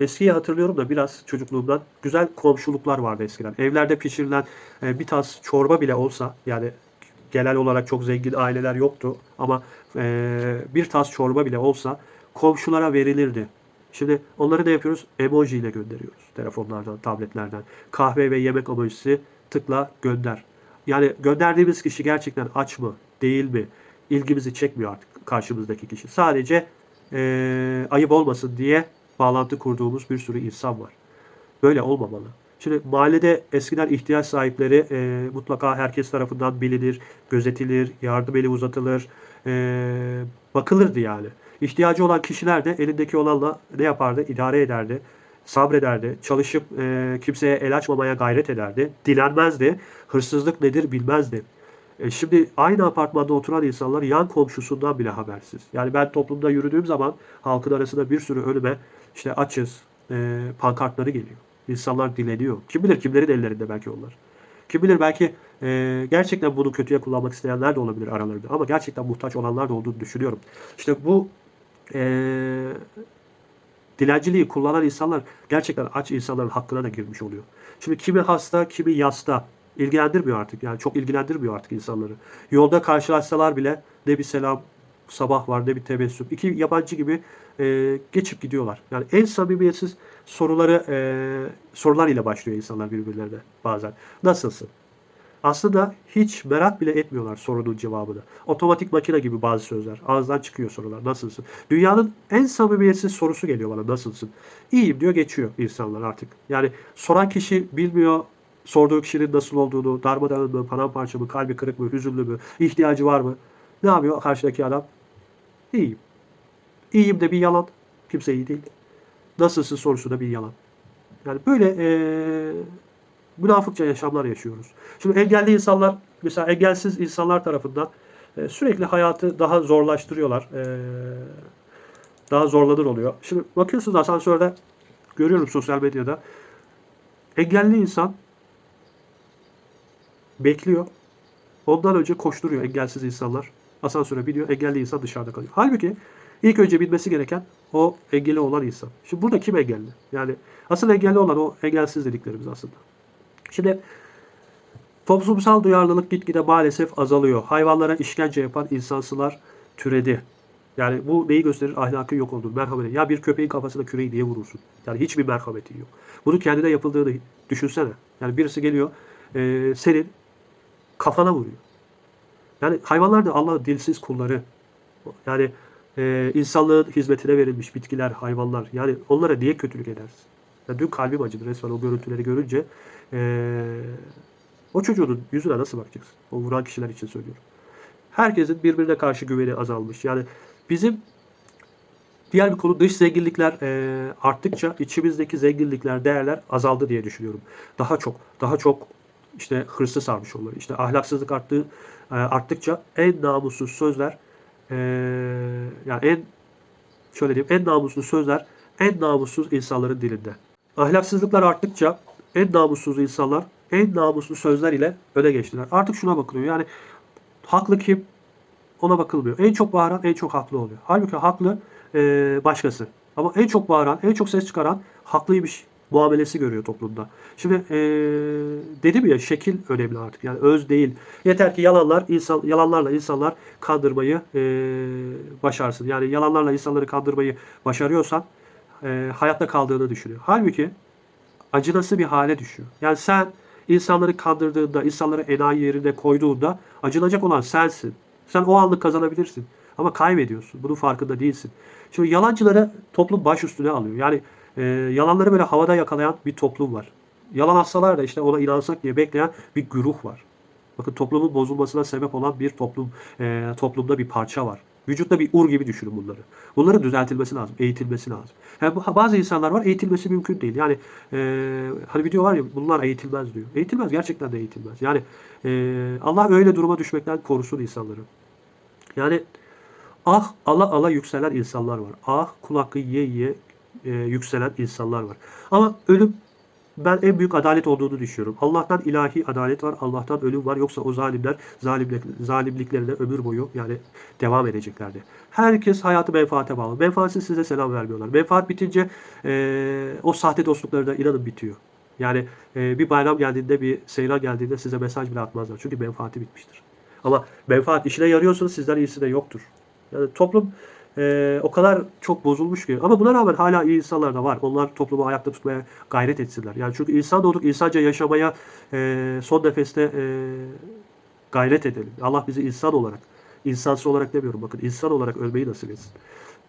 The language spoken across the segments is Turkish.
Eskiyi hatırlıyorum da biraz çocukluğumdan güzel komşuluklar vardı eskiden. Evlerde pişirilen e, bir tas çorba bile olsa yani genel olarak çok zengin aileler yoktu ama e, bir tas çorba bile olsa komşulara verilirdi. Şimdi onları ne yapıyoruz? Emoji ile gönderiyoruz. Telefonlardan, tabletlerden. Kahve ve yemek emojisi tıkla gönder. Yani gönderdiğimiz kişi gerçekten aç mı, değil mi? İlgimizi çekmiyor artık karşımızdaki kişi. Sadece e, ayıp olmasın diye bağlantı kurduğumuz bir sürü insan var. Böyle olmamalı. Şimdi mahallede eskiden ihtiyaç sahipleri e, mutlaka herkes tarafından bilinir, gözetilir, yardım eli uzatılır, e, bakılırdı yani. İhtiyacı olan kişiler de elindeki olanla ne yapardı? İdare ederdi, sabrederdi, çalışıp e, kimseye el açmamaya gayret ederdi, dilenmezdi, hırsızlık nedir bilmezdi. E, şimdi aynı apartmanda oturan insanlar yan komşusundan bile habersiz. Yani ben toplumda yürüdüğüm zaman halkın arasında bir sürü önüme işte açız e, pankartları geliyor. İnsanlar dileniyor. Kim bilir kimlerin ellerinde belki onlar. Kim bilir belki e, gerçekten bunu kötüye kullanmak isteyenler de olabilir aralarında. Ama gerçekten muhtaç olanlar da olduğunu düşünüyorum. İşte bu e, dilenciliği kullanan insanlar gerçekten aç insanların hakkına da girmiş oluyor. Şimdi kimi hasta, kimi yasta ilgilendirmiyor artık. Yani çok ilgilendirmiyor artık insanları. Yolda karşılaşsalar bile ne bir selam sabah var ne bir tebessüm. İki yabancı gibi e, geçip gidiyorlar. Yani en samimiyetsiz soruları e, sorular ile başlıyor insanlar birbirlerine bazen. Nasılsın? Aslında hiç merak bile etmiyorlar sorunun cevabını. Otomatik makine gibi bazı sözler. Ağızdan çıkıyor sorular. Nasılsın? Dünyanın en samimiyetsiz sorusu geliyor bana. Nasılsın? İyiyim diyor geçiyor insanlar artık. Yani soran kişi bilmiyor sorduğu kişinin nasıl olduğunu, darmadağın mı, paramparça mı, kalbi kırık mı, hüzünlü mü, ihtiyacı var mı? Ne yapıyor karşıdaki adam? İyiyim. İyiyim de bir yalan. Kimse iyi değil. Nasılsın sorusu da bir yalan. Yani böyle eee münafıkça yaşamlar yaşıyoruz. Şimdi engelli insanlar, mesela engelsiz insanlar tarafından e, sürekli hayatı daha zorlaştırıyorlar. E, daha zorlanır oluyor. Şimdi bakıyorsunuz asansörde görüyorum sosyal medyada engelli insan bekliyor. Ondan önce koşturuyor engelsiz insanlar. Asansöre biniyor. Engelli insan dışarıda kalıyor. Halbuki ilk önce binmesi gereken o engelli olan insan. Şimdi burada kim engelli? Yani asıl engelli olan o engelsiz dediklerimiz aslında. Şimdi toplumsal duyarlılık gitgide maalesef azalıyor. Hayvanlara işkence yapan insansılar türedi. Yani bu neyi gösterir? Ahlakı yok olduğunu, merhameti. Ya bir köpeğin kafasına küreği diye vurursun. Yani hiçbir merhametin yok. Bunu kendine yapıldığını düşünsene. Yani birisi geliyor e, senin kafana vuruyor. Yani hayvanlar da Allah'ın dilsiz kulları. Yani e, insanlığın hizmetine verilmiş bitkiler, hayvanlar. Yani onlara niye kötülük edersin? Ya dün kalbim acıdı resmen o görüntüleri görünce. E, o çocuğun yüzüne nasıl bakacaksın? O vuran kişiler için söylüyorum. Herkesin birbirine karşı güveni azalmış. Yani bizim diğer bir konu dış zenginlikler e, arttıkça içimizdeki zenginlikler, değerler azaldı diye düşünüyorum. Daha çok, daha çok işte hırsı sarmış olur. İşte ahlaksızlık arttığı e, arttıkça en namussuz sözler e, yani en şöyle diyeyim en namussuz sözler en namussuz insanların dilinde. Ahlaksızlıklar arttıkça en namussuz insanlar en namuslu sözler ile öne geçtiler. Artık şuna bakılıyor. Yani haklı kim? Ona bakılmıyor. En çok bağıran en çok haklı oluyor. Halbuki haklı e, başkası. Ama en çok bağıran, en çok ses çıkaran haklıymış muamelesi görüyor toplumda. Şimdi e, dedim ya şekil önemli artık. Yani öz değil. Yeter ki yalanlar insan yalanlarla insanlar kandırmayı e, başarsın. Yani yalanlarla insanları kandırmayı başarıyorsan e, hayatta kaldığını düşünüyor. Halbuki acınası bir hale düşüyor. Yani sen insanları kandırdığında, insanları enayi yerine koyduğunda acınacak olan sensin. Sen o anlık kazanabilirsin. Ama kaybediyorsun. Bunun farkında değilsin. Şimdi yalancıları toplum baş üstüne alıyor. Yani e, yalanları böyle havada yakalayan bir toplum var. Yalan hastalar da işte ona inansak diye bekleyen bir güruh var. Bakın toplumun bozulmasına sebep olan bir toplum, e, toplumda bir parça var. Vücutta bir ur gibi düşünün bunları. Bunların düzeltilmesi lazım, eğitilmesi lazım. Yani bazı insanlar var eğitilmesi mümkün değil. Yani e, hani video var ya bunlar eğitilmez diyor. Eğitilmez gerçekten de eğitilmez. Yani e, Allah öyle duruma düşmekten korusun insanları. Yani ah ala ala yükselen insanlar var. Ah kul hakkı yiye yiye e, yükselen insanlar var. Ama ölüm ben en büyük adalet olduğunu düşünüyorum. Allah'tan ilahi adalet var, Allah'tan ölüm var. Yoksa o zalimler zalimlik, zalimliklerine ömür boyu yani devam edeceklerdi. Herkes hayatı menfaate bağlı. Menfaatsiz size selam vermiyorlar. Menfaat bitince eee, o sahte dostlukları da inanın bitiyor. Yani eee, bir bayram geldiğinde, bir seyran geldiğinde size mesaj bile atmazlar. Çünkü menfaati bitmiştir. Ama menfaat işine yarıyorsanız sizden iyisi de yoktur. Yani toplum eee, o kadar çok bozulmuş ki. Ama buna rağmen hala iyi insanlar da var. Onlar toplumu ayakta tutmaya gayret etsinler. Yani çünkü insan doğduk, insanca yaşamaya eee, son nefeste eee, gayret edelim. Allah bizi insan olarak, insansı olarak demiyorum bakın, insan olarak ölmeyi nasip etsin.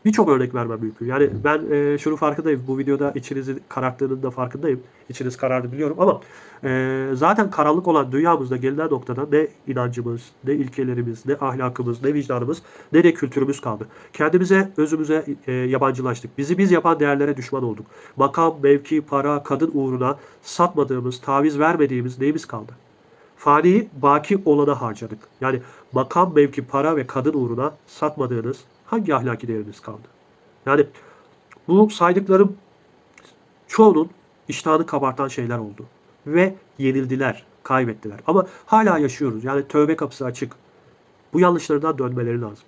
Birçok örnek vermem mümkün. Yani ben e, şunun farkındayım. Bu videoda içinizin kararttığının da farkındayım. İçiniz karardı biliyorum ama e, zaten karanlık olan dünyamızda gelinen noktada ne inancımız, ne ilkelerimiz, ne ahlakımız, ne vicdanımız, ne de kültürümüz kaldı. Kendimize, özümüze e, yabancılaştık. Bizi biz yapan değerlere düşman olduk. Makam, mevki, para, kadın uğruna satmadığımız, taviz vermediğimiz neyimiz kaldı? Fani, baki olana harcadık. Yani makam, mevki, para ve kadın uğruna satmadığınız hangi ahlaki değeriniz kaldı? Yani bu saydıklarım çoğunun iştahını kabartan şeyler oldu. Ve yenildiler, kaybettiler. Ama hala yaşıyoruz. Yani tövbe kapısı açık. Bu yanlışlarından dönmeleri lazım.